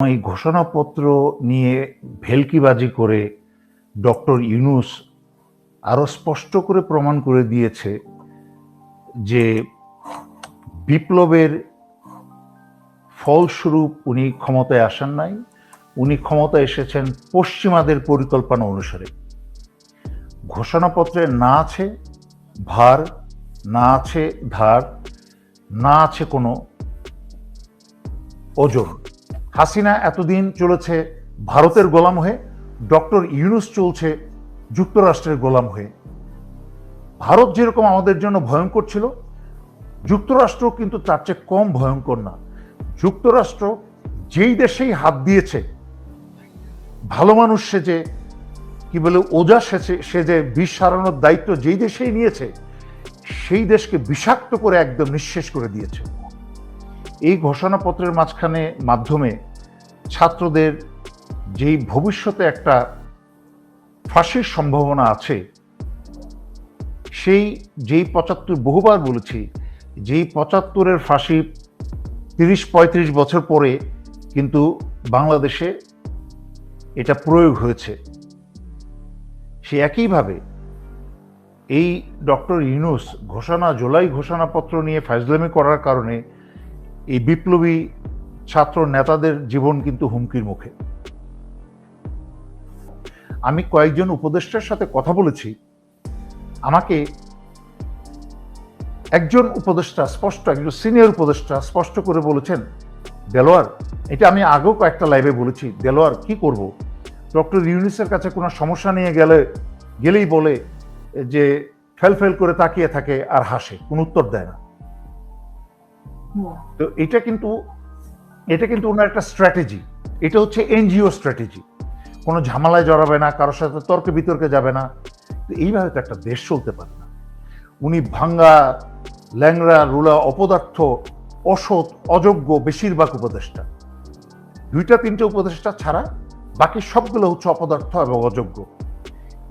এই ঘোষণাপত্র নিয়ে ভেলকিবাজি করে ডক্টর ইউনুস আরও স্পষ্ট করে প্রমাণ করে দিয়েছে যে বিপ্লবের ফলস্বরূপ উনি ক্ষমতায় আসেন নাই, উনি ক্ষমতায় এসেছেন পশ্চিমাদের পরিকল্পনা অনুসারে। ঘোষণাপত্রে না আছে ভার, না আছে ধার, না আছে কোনো ওজন। হাসিনা এতদিন চলেছে ভারতের গোলাম হয়ে, ডক্টর ইউনুস চলছে যুক্তরাষ্ট্রের গোলাম হয়ে। ভারত যেরকম আমাদের জন্য ভয়ঙ্কর ছিল, যুক্তরাষ্ট্র কিন্তু তার চেয়ে কম ভয়ঙ্কর না। যুক্তরাষ্ট্র যেই দেশেই হাত দিয়েছে, ভালো মানুষ সেজে, কি বলে, ওজা সেজে সে যে বিষ সারানোর দায়িত্ব যেই দেশেই নিয়েছে, সেই দেশকে বিষাক্ত করে একদম নিঃশেষ করে দিয়েছে। এই ঘোষণাপত্রের মাঝখানে মাধ্যমে ছাত্রদের যেই ভবিষ্যতে একটা ফাঁসির সম্ভাবনা আছে, সেই যেই পঁচাত্তর, বহুবার বলেছি, যেই পঁচাত্তরের ফাঁসি তিরিশ, পঁয়ত্রিশ বছর পরে কিন্তু বাংলাদেশে এটা প্রয়োগ হয়েছে। সে একইভাবে এই ডক্টর ইউনুস ঘোষণা, জুলাই ঘোষণাপত্র নিয়ে ফাইজলামি করার কারণে এই বিপ্লবী ছাত্র নেতাদের জীবন কিন্তু হুমকির মুখে। আমি কয়েকজন উপদেষ্টার সাথে কথা বলেছি। আমাকে একজন উপদেষ্টা স্পষ্ট একজন সিনিয়র উপদেষ্টা স্পষ্ট করে বলেছেন দেলোয়ার এটা আমি আগেও কয়েকটা লাইভে বলেছি দেলোয়ার কি করব? ডক্টর ইউনিসের কাছে কোনো সমস্যা নিয়ে গেলে গেলেই বলে যে ফেল ফেল করে তাকিয়ে থাকে আর হাসে কোনো উত্তর দেয় না। তো এটা কিন্তু এটা কিন্তু ওনার একটা স্ট্র্যাটেজি এটা হচ্ছে এনজিও স্ট্র্যাটেজি কোনো ঝামেলায় জড়াবে না, কারোর সাথে তর্কে বিতর্কে যাবে না। তো এইভাবে তো একটা দেশ চলতে পারে না। উনি ভাঙ্গা, ল্যাংড়া, রুলা, অপদার্থ, অসৎ, অযোগ্য বেশিরভাগ উপদেষ্টা। দুইটা, তিনটে উপদেষ্টা ছাড়া বাকি সবগুলো হচ্ছে অপদার্থ এবং অযোগ্য।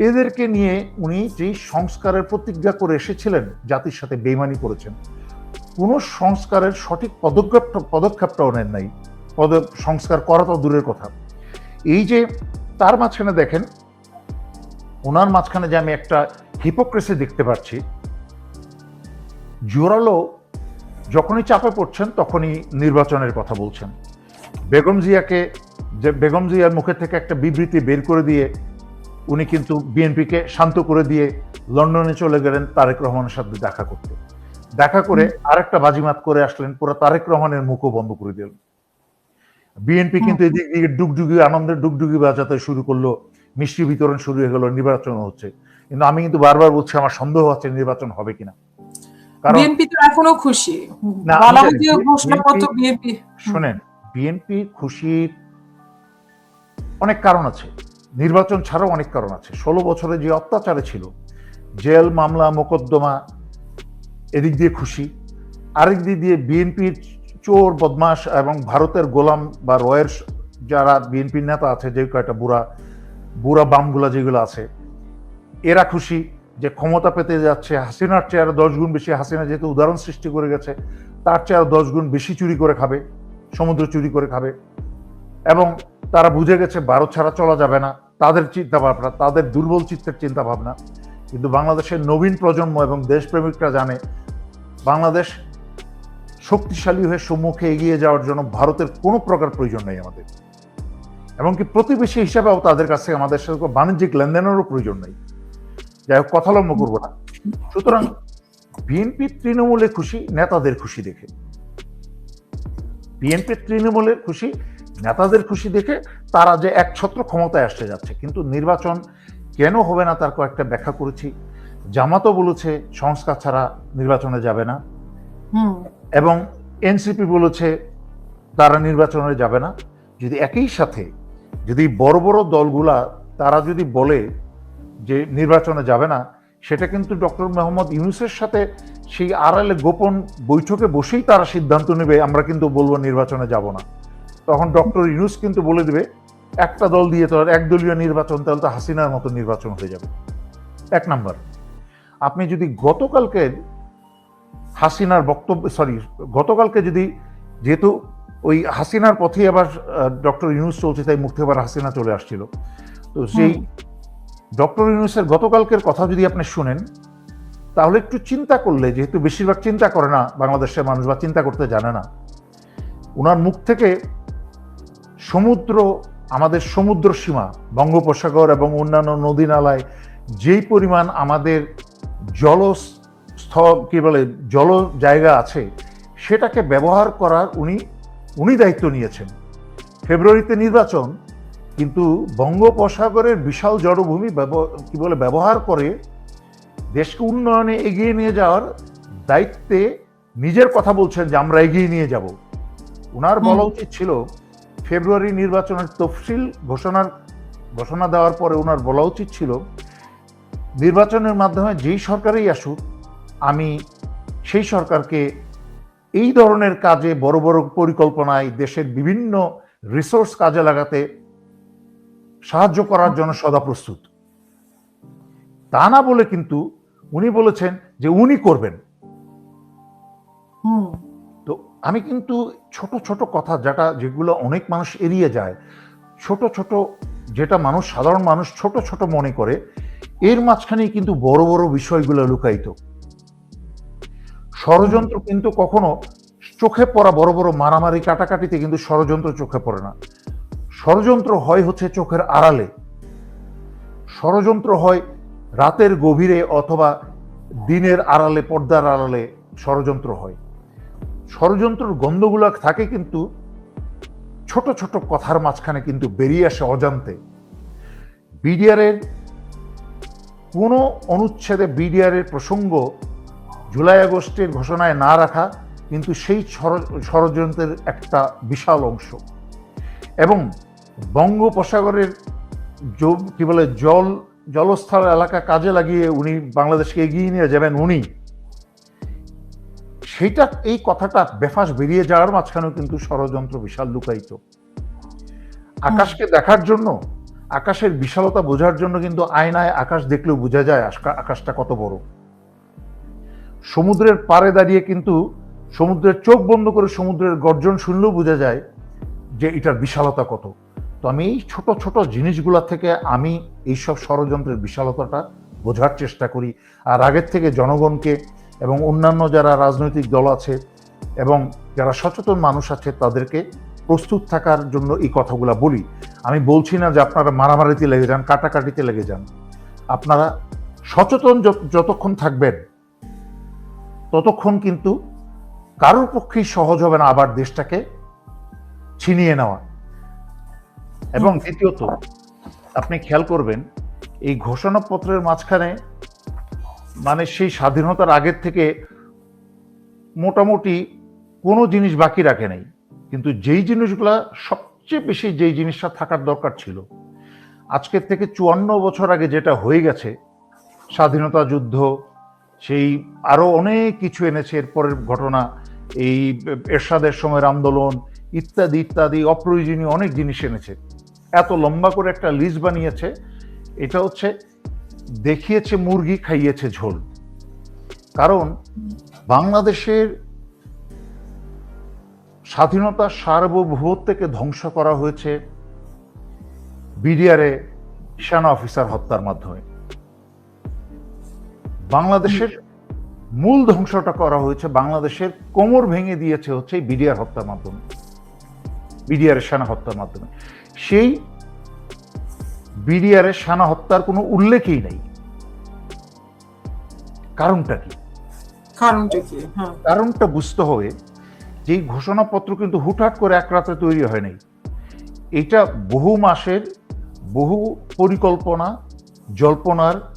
এদেরকে নিয়ে উনি যেই সংস্কারের প্রতিজ্ঞা করে এসেছিলেন, জাতির সাথে বেইমানি করেছেন কোনো সংস্কারের সঠিক পদক্ষেপ পদক্ষেপটাও নেন নাই। পদ সংস্কার করা তো দূরের কথা। এই যে তার মাঝখানে দেখেন, ওনার মাঝখানে যে আমি একটা হিপোক্রেসি দেখতে পাচ্ছি, জোরালো যখনই চাপে পড়ছেন তখনই নির্বাচনের কথা বলছেন। বেগম জিয়াকে যে বেগম জিয়ার মুখে থেকে একটা বিবৃতি বের করে দিয়ে উনি কিন্তু বিএনপিকে শান্ত করে দিয়ে লন্ডনে চলে গেলেন তারেক রহমানের সাথে দেখা করতে। দেখা করে আরেকটা বাজিমাত করে আসলেন পুরো তারেক রহমানের মুখও বন্ধ করে দিলেন। বিএনপি কিন্তু এদিক দিকে ডুগডুগি আনন্দের ডুগডুগি বাজাতে শুরু করল মিষ্টি বিতরণ শুরু হয়ে গেল নির্বাচন হচ্ছে। কিন্তু আমি কিন্তু বারবার বলছি আমার সন্দেহ আছে নির্বাচন হবে কিনা। কারণ বিএনপি তো এখনও খুশি। না, বলা আমি হচ্ছে জানি, ঘোষণাপত্র বিএনপি শোনেন বিএনপি খুশির অনেক কারণ আছে। নির্বাচন ছাড়াও অনেক কারণ আছে। ষোলো বছরে যে অত্যাচারে ছিল জেল মামলা মোকদ্দমা এদিক দিয়ে খুশি, আরেক দিক দিয়ে বিএনপির চোর বদমাস এবং ভারতের গোলাম বা রয়ের যারা বিএনপির নেতা আছে, যে কয়টা বুড়া বুড়া বামগুলা যেগুলো আছে, এরা খুশি যে ক্ষমতা পেতে যাচ্ছে। হাসিনার চেয়ারে দশ গুণ বেশি, হাসিনা যেহেতু উদাহরণ সৃষ্টি করে গেছে, তার চেয়ারে দশ গুণ বেশি চুরি করে খাবে, সমুদ্র চুরি করে খাবে এবং তারা বুঝে গেছে, ভারত ছাড়া চলা যাবে না। তাদের চিন্তা ভাবনা তাদের দুর্বল চিত্তের চিন্তা ভাবনা কিন্তু বাংলাদেশের নবীন প্রজন্ম এবং দেশপ্রেমিকরা জানে, বাংলাদেশ শক্তিশালী হয়ে সম্মুখে এগিয়ে যাওয়ার জন্য ভারতের কোনো প্রকার প্রয়োজন নেই আমাদের। এমনকি প্রতিবেশী হিসাবেও তাদের কাছে আমাদের সাথে বাণিজ্যিক লেনদেনেরও প্রয়োজন নেই। যাই হোক কথা লম্ব করব না। সুতরাং বিএনপি তৃণমূলে খুশি, নেতাদের খুশি দেখে। বিএনপি তৃণমূলের খুশি, নেতাদের খুশি দেখে তারা যে একছত্র ক্ষমতায় আসতে যাচ্ছে, কিন্তু নির্বাচন কেন হবে না তার কয়েকটা ব্যাখ্যা করেছি। জামাতও বলেছে সংস্কার ছাড়া নির্বাচনে যাবে না। এবং এনসিপি বলেছে তারা নির্বাচনে যাবে না। যদি একই সাথে যদি বড় বড় দলগুলা তারা যদি বলে যে নির্বাচনে যাবে না সেটা কিন্তু ডক্টর মোহাম্মদ ইউনুসের সাথে সেই আড়ালে গোপন বৈঠকে বসেই তারা সিদ্ধান্ত নেবে আমরা কিন্তু বলব নির্বাচনে যাব না। তখন ডক্টর ইউনুস কিন্তু বলে দেবে একটা দল দিয়ে তো আর একদলীয় নির্বাচন তাহলে তো হাসিনার মতো নির্বাচন হয়ে যাবে। এক নাম্বার। আপনি যদি গতকালকে হাসিনার বক্তব্য সরি গতকালকে যদি যেহেতু ওই হাসিনার পথেই আবার ডক্টর ইউনুস চলছে তাই মুখ আবার হাসিনা চলে আসছিল। তো সেই ডক্টর ইউনুসের গতকালকের কথা যদি আপনি শুনেন তাহলে একটু চিন্তা করলে যেহেতু বেশিরভাগ চিন্তা করে না বাংলাদেশের মানুষ বা চিন্তা করতে জানে না ওনার মুখ থেকে সমুদ্র আমাদের সমুদ্র সীমা বঙ্গোপসাগর এবং অন্যান্য নদী নালায় যেই পরিমাণ আমাদের জলস্থ কি বলে জল জায়গা আছে সেটাকে ব্যবহার করার উনি উনি দায়িত্ব নিয়েছেন। ফেব্রুয়ারিতে নির্বাচন কিন্তু বঙ্গোপসাগরের বিশাল জড়ভূমি ব্যব- কি বলে ব্যবহার করে দেশকে উন্নয়নে এগিয়ে নিয়ে যাওয়ার দায়িত্বে নিজের কথা বলছেন যে আমরা এগিয়ে নিয়ে যাব। ওনার বলা উচিত ছিল ফেব্রুয়ারি নির্বাচনের তফসিল ঘোষণার ঘোষণা দেওয়ার পরে ওনার বলা উচিত ছিল, নির্বাচনের মাধ্যমে যেই সরকারই আসুক, আমি সেই সরকারকে এই ধরনের কাজে বড় বড় পরিকল্পনায় দেশের বিভিন্ন রিসোর্স কাজে লাগাতে সাহায্য করার জন্য সদা প্রস্তুত। তা না বলে কিন্তু উনি বলেছেন যে উনি করবেন। আমি কিন্তু ছোট ছোট কথা যেটা, যেগুলো অনেক মানুষ এড়িয়ে যায়, ছোট ছোট যেটা মানুষ, সাধারণ মানুষ ছোট ছোট মনে করে, এর মাঝখানেই কিন্তু বড় বড় বিষয়গুলো লুকায়িত। ষড়যন্ত্র কিন্তু কখনো চোখে পড়া বড় বড় মারামারি কাটাকাটিতে কিন্তু ষড়যন্ত্র চোখে পড়ে না। ষড়যন্ত্র হয় হচ্ছে চোখের আড়ালে। ষড়যন্ত্র হয় রাতের গভীরে অথবা দিনের আড়ালে, পর্দার আড়ালে ষড়যন্ত্র হয়। ষড়যন্ত্রের গন্ধগুলো থাকে কিন্তু ছোট ছোট কথার মাঝখানে কিন্তু বেরিয়ে আসে অজান্তে। বিডিআরের কোনো অনুচ্ছেদে বিডিআরের প্রসঙ্গ জুলাই আগস্টের ঘোষণায় না রাখা কিন্তু সেই ষড়যন্ত্রের একটা বিশাল অংশ। এবং বঙ্গোপসাগরের কি বলে, জল, জলস্থল এলাকা কাজে লাগিয়ে উনি বাংলাদেশকে এগিয়ে নিয়ে যাবেন উনি। সেইটা এই কথাটা বেফাস বেরিয়ে যাওয়ার মাঝখানেও কিন্তু ষড়যন্ত্র বিশাল লুকায়িত। আকাশকে দেখার জন্য আকাশের বিশালতা বোঝার জন্য কিন্তু আয়নায় আকাশ দেখলেও বোঝা যায় আকাশটা কত বড়। সমুদ্রের পাড়ে দাঁড়িয়ে কিন্তু সমুদ্রের চোখ বন্ধ করে সমুদ্রের গর্জন শুনলেও বোঝা যায় যে এটার বিশালতা কত। তো আমি এই ছোট ছোট জিনিসগুলা থেকে আমি এইসব ষড়যন্ত্রের বিশালতাটা বোঝার চেষ্টা করি। আর আগের থেকে জনগণকে এবং অন্যান্য যারা রাজনৈতিক দল আছে এবং যারা সচেতন মানুষ আছে, তাদেরকে প্রস্তুত থাকার জন্য এই কথাগুলো বলি। আমি বলছি না যে আপনারা মারামারিতে লেগে যান, কাটাকাটিতে লেগে যান। আপনারা সচেতন যতক্ষণ থাকবেন, ততক্ষণ কিন্তু কারোর পক্ষেই সহজ হবে না আবার দেশটাকে ছিনিয়ে নেওয়া। এবং দ্বিতীয়ত, আপনি খেয়াল করবেন, এই ঘোষণাপত্রের মাঝখানে মানে সেই স্বাধীনতার আগের থেকে মোটামুটি কোনো জিনিস বাকি রাখে নাই। কিন্তু যেই জিনিসগুলা সবচেয়ে বেশি যেই জিনিসটা থাকার দরকার ছিল, আজকের থেকে চুয়ান্ন বছর আগে যেটা হয়ে গেছে, স্বাধীনতা যুদ্ধ, সেই আরও অনেক কিছু এনেছে, এরপরের ঘটনা, এই এরশাদের সময়ের আন্দোলন, ইত্যাদি ইত্যাদি, অপ্রয়োজনীয় অনেক জিনিস এনেছে। এত লম্বা করে একটা লিস্ট বানিয়েছে, এটা হচ্ছে দেখিয়েছে মুরগি, খাইয়েছে ঝোল। কারণ বাংলাদেশের স্বাধীনতা সার্বভৌমত্বকে ধ্বংস করা হয়েছে বিডিআরে সেনা অফিসার হত্যার মাধ্যমে। বাংলাদেশের মূল ধ্বংসটা করা হয়েছে, বাংলাদেশের কোমর ভেঙে দিয়েছে হচ্ছে বিডিআর হত্যার মাধ্যমে, বিডিআর সেনা হত্যার মাধ্যমে। সেই বিডিআর সানা হত্যার কোনো উল্লেখই নেই। কারণটা কি? কারণটা কি? হ্যাঁ। কারণটা বুঝতে হবে যে এই ঘোষণাপত্র কিন্তু হুটহাট করে এক রাতে তৈরি হয় নাই। এটা বহু মাসের বহু পরিকল্পনা জল্পনার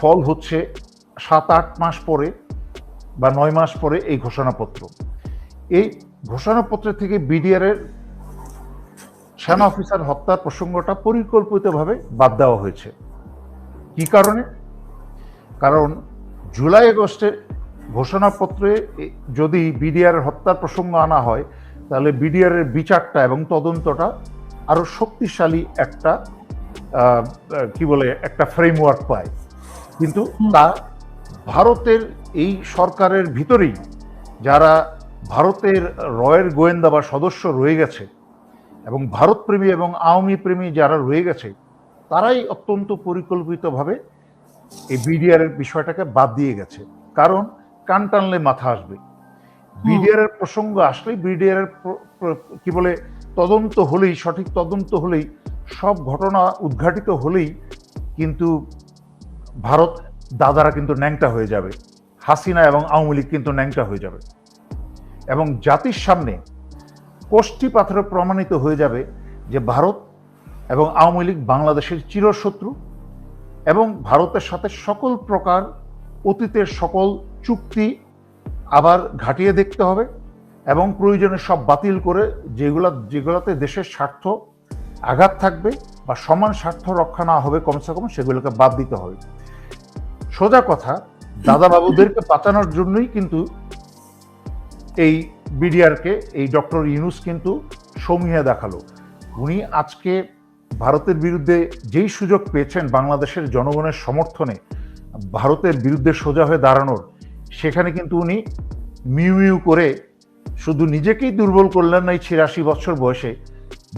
ফল হচ্ছে সাত আট মাস পরে বা নয় মাস পরে এই ঘোষণাপত্র। এই ঘোষণাপত্র থেকে বিডিআরের সেনা অফিসার হত্যার প্রসঙ্গটা পরিকল্পিতভাবে বাদ দেওয়া হয়েছে। কি কারণে? কারণ জুলাই আগস্টের ঘোষণাপত্রে যদি বিডিআর হত্যার প্রসঙ্গ আনা হয় তাহলে বিডিআর এর বিচারটা এবং তদন্তটা আরও শক্তিশালী একটা কি বলে একটা ফ্রেমওয়ার্ক পায়। কিন্তু তা ভারতের এই সরকারের ভিতরেই যারা ভারতের রয়ের গোয়েন্দা বা সদস্য রয়ে গেছে এবং ভারতপ্রেমী এবং আওয়ামী প্রেমী যারা রয়ে গেছে তারাই অত্যন্ত পরিকল্পিতভাবে এই বিডিআর এর বিষয়টাকে বাদ দিয়ে গেছে। কারণ কান টানলে মাথা আসবে। বিডিআর এর প্রসঙ্গ আসলেই বিডিআর এর প্র- প্র- কি বলে তদন্ত হলেই সঠিক তদন্ত হলেই সব ঘটনা উদ্ঘাটিত হলেই কিন্তু ভারত দাদারা কিন্তু ন্যাংটা হয়ে যাবে। হাসিনা এবং আওয়ামী লীগ কিন্তু ন্যাংটা হয়ে যাবে। এবং জাতির সামনে কোষ্ঠী পাথরে প্রমাণিত হয়ে যাবে যে ভারত এবং আওয়ামী লীগ বাংলাদেশের চিরশত্রু এবং ভারতের সাথে সকল প্রকার অতীতের সকল চুক্তি আবার ঘাটিয়ে দেখতে হবে এবং প্রয়োজনে সব বাতিল করে যেগুলা যেগুলোতে দেশের স্বার্থ আঘাত থাকবে বা সমান স্বার্থ রক্ষা না হবে কমসে কম সেগুলোকে বাদ দিতে হবে। সোজা কথা দাদা বাবুদেরকে বাঁচানোর জন্যই কিন্তু এই বিডিআরকে, এই ডক্টর ইউনুস কিন্তু সমীহে দেখাল। উনি আজকে ভারতের বিরুদ্ধে যেই সুযোগ পেয়েছেন বাংলাদেশের জনগণের সমর্থনে ভারতের বিরুদ্ধে সোজা হয়ে দাঁড়ানোর, সেখানে কিন্তু উনি মিউ মিউ করে শুধু নিজেকেই দুর্বল করলেন না এই ছিয়াশি বছর বয়সে,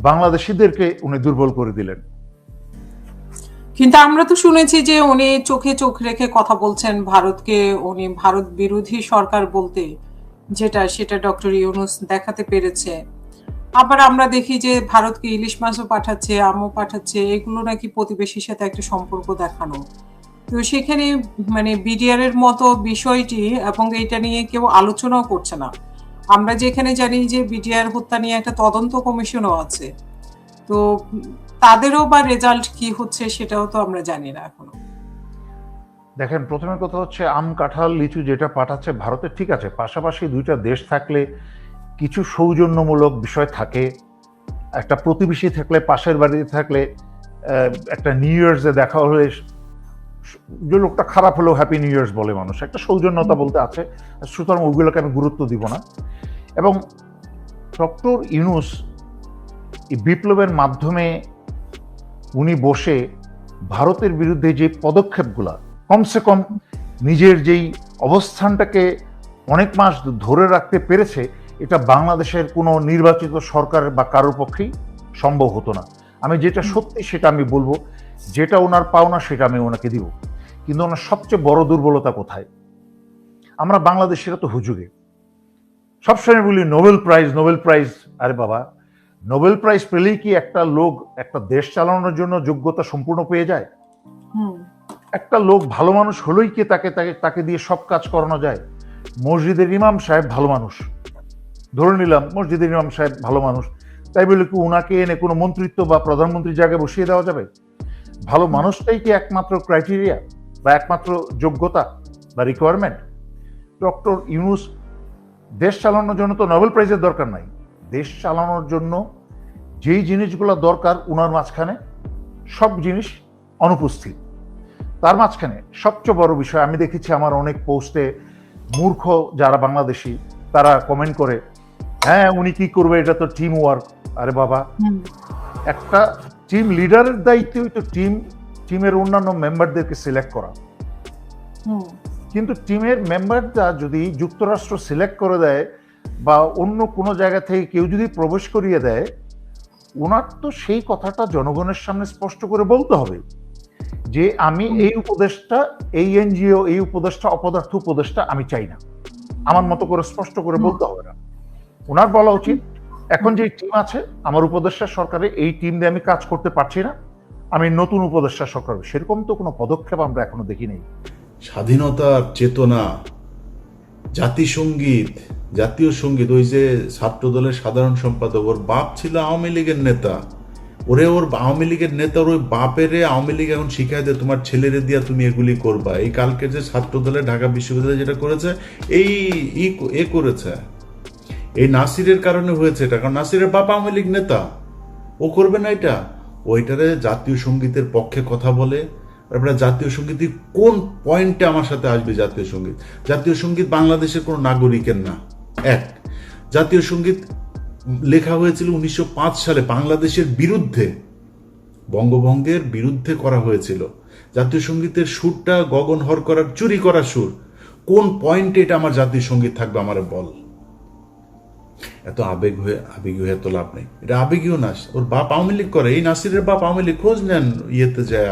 বাংলাদেশিদেরকে উনি দুর্বল করে দিলেন। কিন্তু আমরা তো শুনেছি যে উনি চোখে চোখ রেখে কথা বলছেন ভারতকে, উনি ভারত বিরোধী সরকার বলতে। যেটা, সেটা ডক্টর ইউনুস দেখাতে পেরেছে। আবার আমরা দেখি যে ভারতকে ইলিশ মাছও পাঠাচ্ছে, আমও পাঠাচ্ছে, এগুলো নাকি প্রতিবেশীর সাথে একটা সম্পর্ক দেখানো। তো সেখানে মানে বিডিআর এর মতো বিষয়টি এবং এটা নিয়ে কেউ আলোচনাও করছে না। আমরা যেখানে জানি যে বিডিআর হত্যা নিয়ে একটা তদন্ত কমিশনও আছে। তো তাদেরও বা রেজাল্ট কি হচ্ছে সেটাও তো আমরা জানি না এখনও। দেখেন, প্রথমে কথা হচ্ছে আম, কাঁঠাল, লিচু যেটা পাঠাচ্ছে ভারতের ঠিক আছে, পাশাপাশি দুইটা দেশ থাকলে কিছু সৌজন্যমূলক বিষয় থাকে। একটা প্রতিবেশী থাকলে, পাশের বাড়িতে থাকলে একটা নিউ ইয়ার্সে দেখা হলে যে লোকটা খারাপ হলেও হ্যাপি নিউ ইয়ার্স বলে মানুষ। একটা সৌজন্যতা বলতে আছে। সুতরাং ওইগুলোকে আমি গুরুত্ব দিব না। এবং ডক্টর ইউনুস বিপ্লবের মাধ্যমে উনি বসে ভারতের বিরুদ্ধে যে পদক্ষেপগুলা কমসে কম নিজের যেই অবস্থানটাকে অনেক মাস ধরে রাখতে পেরেছে এটা বাংলাদেশের কোনো নির্বাচিত সরকার বা কারোর পক্ষেই সম্ভব হতো না। আমি যেটা সত্যি সেটা আমি বলব যেটা ওনার পাওনা সেটা আমি ওনাকে দিব। কিন্তু ওনার সবচেয়ে বড় দুর্বলতা কোথায়? আমরা বাংলাদেশিরা তো হুজুগে। সবসময় বলি নোবেল প্রাইজ নোবেল প্রাইজ আরে বাবা নোবেল প্রাইজ পেলেই কি একটা লোক একটা দেশ চালানোর জন্য যোগ্যতা সম্পূর্ণ পেয়ে যায়? হুম। একটা লোক ভালো মানুষ হলেই কি তাকে তাকে তাকে দিয়ে সব কাজ করানো যায়? মসজিদের ইমাম সাহেব ভালো মানুষ। ধরে নিলাম মসজিদের ইমাম সাহেব ভালো মানুষ। তাই বলে কি ওনাকে এনে কোনো মন্ত্রিত্ব বা প্রধানমন্ত্রীর জায়গায় বসিয়ে দেওয়া যাবে? ভালো মানুষটাই কি একমাত্র ক্রাইটেরিয়া বা একমাত্র যোগ্যতা বা রিকোয়ারমেন্ট ডক্টর ইউনুস, দেশ চালানোর জন্য তো নোবেল প্রাইজের দরকার নাই। দেশ চালানোর জন্য যেই জিনিসগুলো দরকার উনার মাঝখানে, সব জিনিস অনুপস্থিত। তার মাঝখানে সবচেয়ে বড় বিষয় আমি দেখেছি আমার অনেক পোস্টে মূর্খ যারা বাংলাদেশি তারা কমেন্ট করে হ্যাঁ উনি কি করবে? এটা তো টিম ওয়ার্ক আরে বাবা। একটা টিম লিডারের দায়িত্বই তো টিম টিমের অন্যান্য মেম্বারদেরকে সিলেক্ট করা। কিন্তু টিমের মেম্বাররা যদি যুক্তরাষ্ট্র সিলেক্ট করে দেয় বা অন্য কোনো জায়গা থেকে কেউ যদি প্রবেশ করিয়ে দেয় ওনার তো সেই কথাটা জনগণের সামনে স্পষ্ট করে বলতে হবে। যে আমি এই উপদেশটা, এই এনজিও, এই উপদেশটা, অপদার্থ উপদেশটা আমি চাই না। আমার মতো করে স্পষ্ট করে বলতে হবে না। ওনার বলা উচিত, এখন যে টিম আছে, আমার উপদেষ্টা সরকারে এই টিম দিয়ে আমি কাজ করতে পারছি না, আমি নতুন উপদেষ্টা সরকার সেরকম তো কোনো পদক্ষেপ আমরা এখনও দেখি নেই। স্বাধীনতার চেতনা জাতিসঙ্গীত জাতীয় সংগীত, ওই যে ছাত্র দলের সাধারণ সম্পাদক, ওর বাপ ছিল আওয়ামী লীগের নেতা। ওরে ওর আওয়ামী লীগের নেতার ওই বাপেরে আওয়ামী লীগ এখন শিখায় যে তোমার ছেলেরে দিয়া তুমি এগুলি করবা। এই কালকের যে ছাত্র দলে ঢাকা বিশ্ববিদ্যালয়ে যেটা করেছে, এই এ করেছে। এই নাসিরের কারণে হয়েছে এটা, কারণ নাসিরের বাপ আওয়ামী লীগ নেতা। ও করবে না এটা। ওইটারে জাতীয় সঙ্গীতের পক্ষে কথা বলে। তারপরে জাতীয় সংগীত কোন পয়েন্টে আমার সাথে আসবে জাতীয় সংগীত? জাতীয় সংগীত বাংলাদেশের কোনো নাগরিকের না। এক, জাতীয় সংগীত লেখা হয়েছিল উনিশশো পাঁচ সালে বাংলাদেশের বিরুদ্ধে, বঙ্গভঙ্গের বিরুদ্ধে করা হয়েছিল। জাতীয় সঙ্গীতের সুরটা গগন হর করার, চুরি করা সুর। কোন পয়েন্টে এটা আমার জাতীয় সংগীত থাকবে আমার বল? এত আবেগ হয়ে, আবেগী হয়ে তো লাভ নেই। এটা আবেগীয় না, ওর বাপ আওয়ামী লীগ করে, এই নাসিরের বাপ আওয়ামী লীগ, খোঁজ নেন ইয়েতে যায়,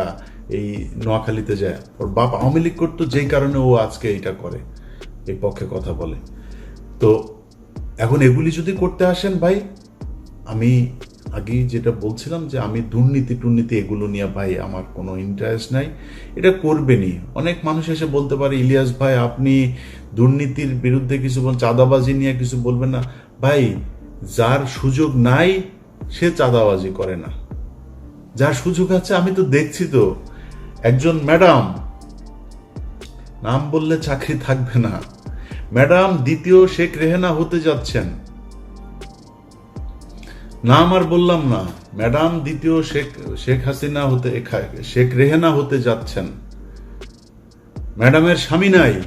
এই নোয়াখালীতে যায়। ওর বাপ আওয়ামী লীগ করতো, যেই কারণে ও আজকে এটা করে, এই পক্ষে কথা বলে। তো এখন এগুলি যদি করতে আসেন ভাই, আমি আগেই যেটা বলছিলাম যে আমি দুর্নীতি টুর্নীতি এগুলো নিয়ে ভাই আমার কোনো ইন্টারেস্ট নাই। এটা করবেনই। অনেক মানুষ এসে বলতে পারে, ইলিয়াস ভাই, আপনি দুর্নীতির বিরুদ্ধে কিছু বল, চাঁদাবাজি নিয়ে কিছু বলবেন না। ভাই, যার সুযোগ নাই, সে চাঁদাবাজি করে না। যার সুযোগ আছে, আমি তো দেখছি তো। একজন ম্যাডাম, নাম বললে চাকরি থাকবে না। ম্যাডাম, দ্বিতীয় শেখ রেহেনা হতে যাচ্ছেন। নাম আর বললাম না। ম্যাডাম, দ্বিতীয় শেখ শেখ হাসিনা হতে, শেখ রেহেনা হতে যাচ্ছেন। ম্যাডামের স্বামী নাই।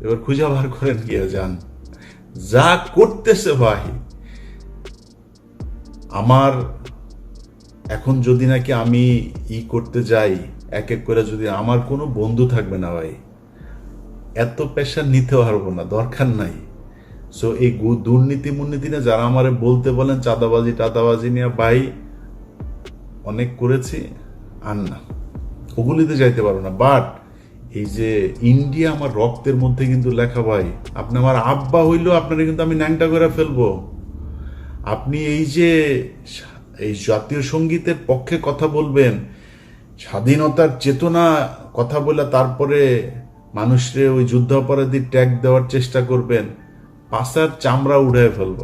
এবার খুঁজা বার করেন গিয়ে যান। যা করতেছে ভাই। আমার এখন যদি নাকি আমি ই করতে যাই, এক এক করে যদি আমার কোনো বন্ধু থাকবে না ভাই। এত প্রেশার নিতে পারব না, দরকার নাই। সো এই দুর্নীতি মুর্নীতি নিয়ে যারা আমারে বলতে বলেন, চাঁদাবাজি, টাদাবাজি নিয়ে, ভাই, অনেক করেছি, আর না। ওগুলিতে যাইতে পারব না। বাট এই যে ইন্ডিয়া আমার রক্তের মধ্যে কিন্তু লেখা, ভাই, আপনি আমার আব্বা হইলেও আপনারা কিন্তু আমি ন্যাংটা করে ফেলব। আপনি এই যে এই জাতীয় সঙ্গীতের পক্ষে কথা বলবেন, স্বাধীনতার চেতনা কথা বলে তারপরে মানুষরে ওই যুদ্ধাপরাধী ট্যাগ দেওয়ার চেষ্টা করবেন, পাশার চামড়া উড়ায় ফেলব।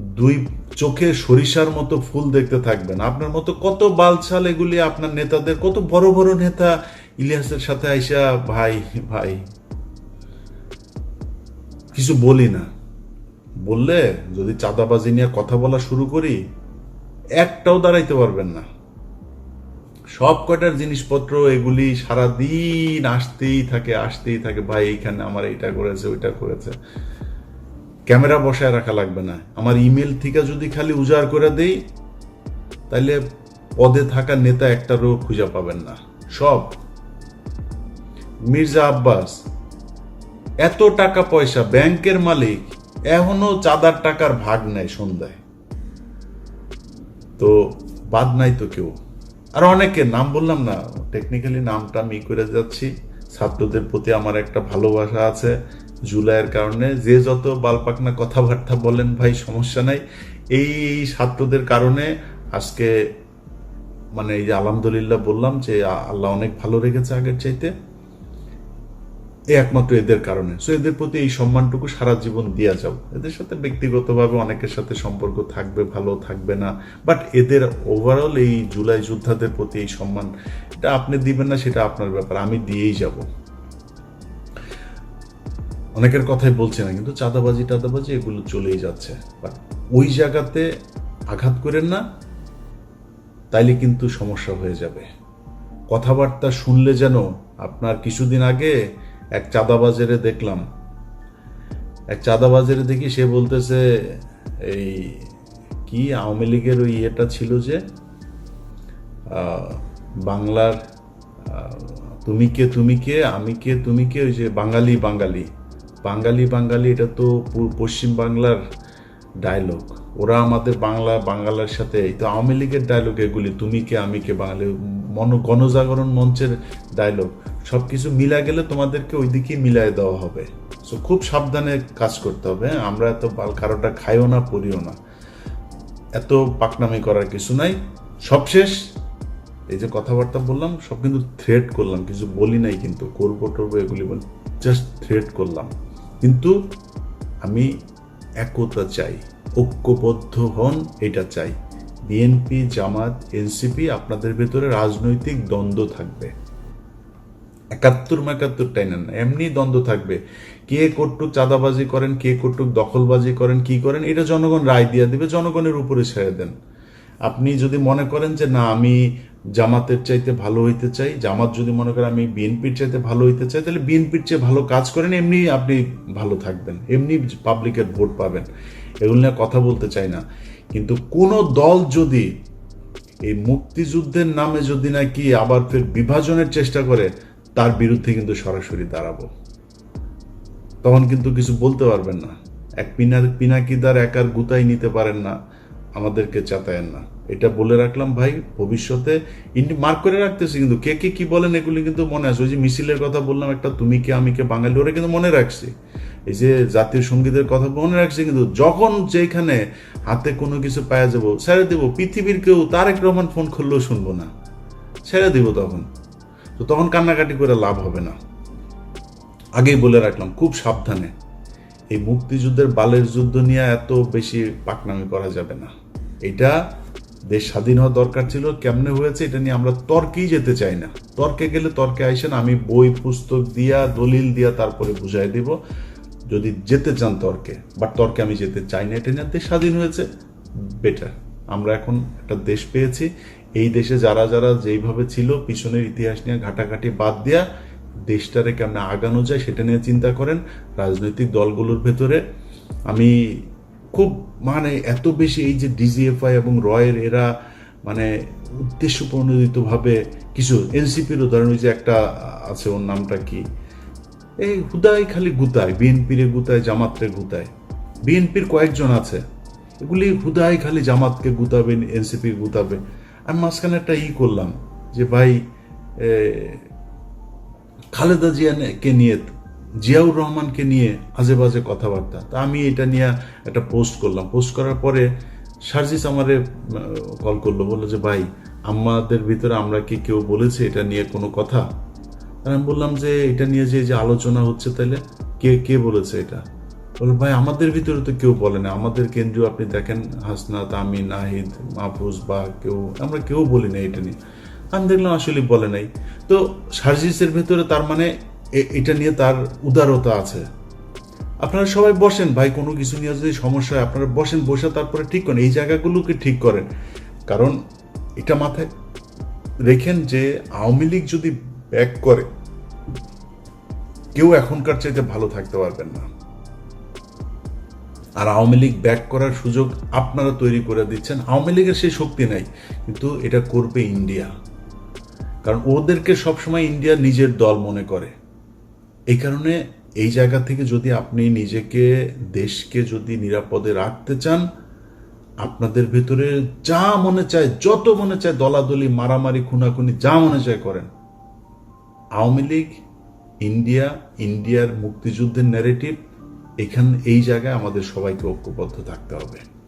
দুই চোখে সরিষার মতো ফুল দেখতে থাকবেন। আপনার মতো কত বালছাল এগুলি আপনার নেতাদের, কত বড় বড় নেতা ইলিয়াসের সাথে আইসা, ভাই ভাই। কিছু বলি না। বললে যদি চাঁদাবাজি নিয়ে কথা বলা শুরু করি, একটাও দাঁড়াইতে পারবেন না। সব কয়টার জিনিসপত্র এগুলি সারাদিন আসতেই থাকে আসতেই থাকে, ভাই, এইখানে আমার এইটা করেছে, ওইটা করেছে। ক্যামেরা বসায় রাখা লাগবে না। আমার ইমেল থেকে যদি খালি উজাড় করে দেই তাহলে পদে থাকা নেতা একটারও খুঁজে পাবেন না। সব। মির্জা আব্বাস, এত টাকা পয়সা, ব্যাংকের মালিক, এখনও চাঁদার টাকার ভাগ নেয় সন্ধ্যায়। তো বাদ নাই তো কেউ। আর অনেকে, নাম বললাম না টেকনিক্যালি নামটা আমি করে যাচ্ছি। ছাত্রদের প্রতি আমার একটা ভালোবাসা আছে জুলাইয়ের কারণে। যে যত বালপাকনা কথাবার্তা বলেন ভাই, সমস্যা নাই। এই ছাত্রদের কারণে আজকে মানে এই যে আলহামদুলিল্লাহ বললাম যে আল্লাহ অনেক ভালো রেখেছে আগের চাইতে। একমাত্র এদের কারণে। সো এদের প্রতি এই সম্মানটুকু সারা জীবন দিয়া যাও। এদের সাথে ব্যক্তিগতভাবে অনেকের সাথে সম্পর্ক থাকবে, ভালো থাকবে না। বাট এদের ওভারঅল এই জুলাই যোদ্ধাদের প্রতি এই সম্মান, এটা আপনি দিবেন না, সেটা আপনার ব্যাপার। আমি দিয়েই যাব। অনেকের কথাই বলছি না, কিন্তু চাঁদাবাজি টাদাবাজি এগুলো চলেই যাচ্ছে। বাট ওই জায়গাতে আঘাত করেন না, তাইলে কিন্তু সমস্যা হয়ে যাবে। কথাবার্তা শুনলে যেন আপনার কিছুদিন আগে এক চাঁদাবাজারে দেখলাম। এক চাঁদাবাজারে দেখি সে বলতেছে, এই কি আওয়ামী লীগের ওই ইয়েটা ছিল যে বাংলার তুমি কে তুমি কে, আমি কে, তুমি কে, ওই যে বাঙালি বাঙালি বাঙালি বাঙালি, এটা তো পশ্চিম বাংলার ডায়লগ ওরা আমাদের বাংলা, বাঙালার সাথে তো আওয়ামী লীগের ডায়লগ এগুলি, তুমি কে, আমি কে, বাঙালি মন গণজাগরণ মঞ্চের ডায়লগ সব কিছু মিলা গেলে তোমাদেরকে ওই দিকেই মিলাই দেওয়া হবে। সো খুব সাবধানে কাজ করতে হবে হ্যাঁ? আমরা এত কারোটা খাইও না, পড়িও না। এত পাকনামি করার কিছু নাই। সবশেষ, এই যে কথাবার্তা বললাম, সব কিন্তু থ্রেট করলাম, কিছু বলি নাই কিন্তু করব টরবো এগুলি বল জাস্ট থ্রেট করলাম। কিন্তু আমি একতা চাই, ঐক্যবদ্ধ হন এটা চাই। বিএনপি, জামাত, এনসিপি আপনাদের ভেতরে রাজনৈতিক দ্বন্দ্ব থাকবে। একাত্তর মেকাত্তর টাইনেন না, এমনি দ্বন্দ্ব থাকবে। কে কটুক চাঁদাবাজি করেন, কে কটুক দখলবাজি করেন, কি করেন, এটা জনগণ রায় দিয়ে দিবে, জনগণের উপরে ছেড়ে দেন। আপনি যদি মনে করেন যে, না, আমি জামাতের চাইতে ভালো হইতে চাই, জামাত যদি মনে করেন আমি বিএনপির চাইতে ভালো হইতে চাই, তাহলে বিএনপির চেয়ে ভালো কাজ করেন, এমনি আপনি ভালো থাকবেন, এমনি পাবলিকের ভোট পাবেন। এগুলো নিয়ে কথা বলতে চাই না। কিন্তু কোন দল যদি এই মুক্তিযুদ্ধের নামে যদি নাকি আবার ফের বিভাজনের চেষ্টা করে, তার বিরুদ্ধে কিন্তু সরাসরি দাঁড়াবো। তখন কিন্তু কিছু বলতে পারবেন না। এক পিনা পিনাকিদার একার গুতাই নিতে পারেন না, আমাদেরকে চাতায়েন না। এটা বলে রাখলাম ভাই, ভবিষ্যতে ইন্ডি, মার্ক করে রাখতেছি কিন্তু কে কে, কি বলেন এগুলি কিন্তু মনে আছে। ওই যে মিছিলের কথা বললাম একটা, তুমি কে, আমি কে, বাঙালি ওরা কিন্তু মনে রাখছি। এই যে জাতীয় সঙ্গীতের কথা মনে রাখছি, কিন্তু যখন যেখানে হাতে কোনো কিছু পাওয়া যাব, ছেড়ে দেবো, পৃথিবীর কেউ তারেক রহমান ফোন করলেও শুনব না। ছেড়ে দিব তখন। তো তখন কান্নাকাটি করে লাভ হবে না। আগেই বলে রাখলাম, খুব সাবধানে। এই মুক্তিযুদ্ধের বালের যুদ্ধ নিয়ে এত বেশি পাকনামি করা যাবে না। এটা দেশ স্বাধীন হওয়া দরকার ছিল, কেমনে হয়েছে এটা নিয়ে আমরা তর্কেই যেতে চাই না। তর্কে গেলে তর্কে আইসেন, আমি বই, পুস্তক দিয়া, দলিল দিয়া তারপরে বুঝাই দিব। যদি যেতে চান তর্কে বাট তর্কে আমি যেতে চাই না, এটা নিয়ে দেশ স্বাধীন হয়েছে বেটার আমরা এখন একটা দেশ পেয়েছি, এই দেশে যারা যারা যেইভাবে ছিল, পিছনের ইতিহাস নিয়ে ঘাটাঘাটি বাদ দিয়া দেশটারে কেমনে আগানো যায়, সেটা নিয়ে চিন্তা করেন, রাজনৈতিক দলগুলোর ভেতরে আমি খুব মানে এত বেশি এই যে ডিজিএফআই এবং রয়ের এরা মানে উদ্দেশ্য প্রণোদিতভাবে কিছু এনসিপির উদাহরণ যে একটা আছে, ওর নামটা কি? এই হুদাই খালি গুতায়, বিএনপির গুতায়, জামাতরে গুতায়। বিএনপির কয়েকজন আছে। এগুলি হুদাই খালি জামাতকে গুতাবে এনসিপি গুতাবে আমি মাঝখানে একটা ই করলাম যে, ভাই খালেদা জিয়াকে নিয়ে, জিয়াউর রহমানকে নিয়ে আজে বাজে কথাবার্তা। তা আমি এটা নিয়ে একটা পোস্ট করলাম। পোস্ট করার পরে সার্জিস আমারে কল করল, বলল যে, ভাই, আমাদের ভিতরে আমরা কি কেউ বলেছে এটা নিয়ে কোনো কথা? আমি বললাম যে এটা নিয়ে যে যে আলোচনা হচ্ছে তাহলে কে কে বলেছে এটা? বলল, ভাই, আমাদের ভিতরে তো কেউ বলে না। আমাদের কেন্দ্রীয় আপনি দেখেন, হাসনাত, আমিন আহিদ মাহফুজ বা কেউ, আমরা কেউ বলি না এটা নিয়ে। আমি দেখলাম আসলে বলে নাই। তো সার্জিসের ভেতরে তার মানে এটা নিয়ে তার উদারতা আছে। আপনারা সবাই বসেন। ভাই, কোনো কিছু নিয়ে যদি সমস্যা হয়, আপনারা বসেন, বসে তারপরে ঠিক করেন। এই জায়গাগুলোকে ঠিক করেন। কারণ এটা মাথায় রেখেন যে, আওয়ামী লীগ যদি ব্যাক করে। কেউ এখনকার চাইতে ভালো থাকতে পারবেন না। আর আওয়ামী লীগ ব্যাক করার সুযোগ আপনারা তৈরি করে দিচ্ছেন। আওয়ামী লীগের সেই শক্তি নাই, কিন্তু এটা করবে ইন্ডিয়া। কারণ ওদেরকে সবসময় ইন্ডিয়া নিজের দল মনে করে। এই কারণে এই জায়গা থেকে যদি আপনি নিজেকে, দেশকে যদি নিরাপদে রাখতে চান, আপনাদের ভেতরে যা মনে চায়, যত মনে চায়, দলাদলি, মারামারি, খুনাখুনি, যা মনে চায় করেন। আওয়ামী লীগ ইন্ডিয়া ইন্ডিয়ার মুক্তিযুদ্ধের ন্যারেটিভ এখান এই জায়গায় আমাদের সবাইকে ঐক্যবদ্ধ থাকতে হবে।